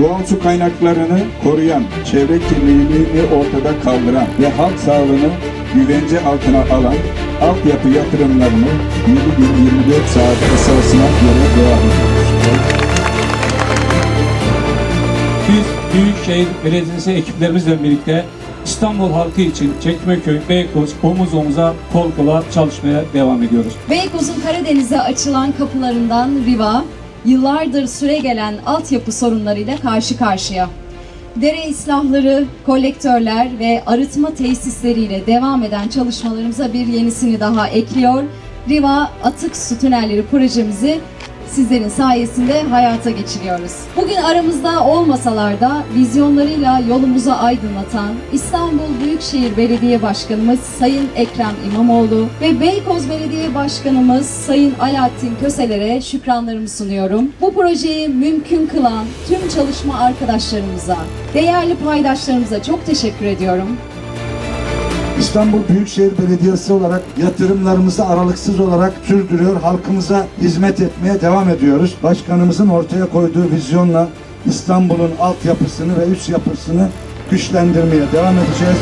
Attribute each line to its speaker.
Speaker 1: Doğal su kaynaklarını koruyan, çevre kirliliğini ortada kaldıran ve halk sağlığını güvence altına alan altyapı yatırımlarını 7 gün 24 saat esasına göre devam ediyoruz.
Speaker 2: Biz Büyükşehir Belediyesi ekiplerimizle birlikte İstanbul halkı için Çekmeköy, Beykoz omuz omuza kol kola çalışmaya devam ediyoruz.
Speaker 3: Beykoz'un Karadeniz'e açılan kapılarından Riva, yıllardır süre gelen altyapı sorunlarıyla karşı karşıya. Dere islahları, kolektörler ve arıtma tesisleriyle devam eden çalışmalarımıza bir yenisini daha ekliyor. Riva Atık Su Tünelleri projemizi sizlerin sayesinde hayata geçiriyoruz. Bugün aramızda olmasalar da vizyonlarıyla yolumuzu aydınlatan İstanbul Büyükşehir Belediye Başkanımız Sayın Ekrem İmamoğlu ve Beykoz Belediye Başkanımız Sayın Alaaddin Köseler'e şükranlarımı sunuyorum. Bu projeyi mümkün kılan tüm çalışma arkadaşlarımıza, değerli paydaşlarımıza çok teşekkür ediyorum.
Speaker 4: İstanbul Büyükşehir Belediyesi olarak yatırımlarımızı aralıksız olarak sürdürüyor. Halkımıza hizmet etmeye devam ediyoruz. Başkanımızın ortaya koyduğu vizyonla İstanbul'un altyapısını ve üst yapısını güçlendirmeye devam edeceğiz.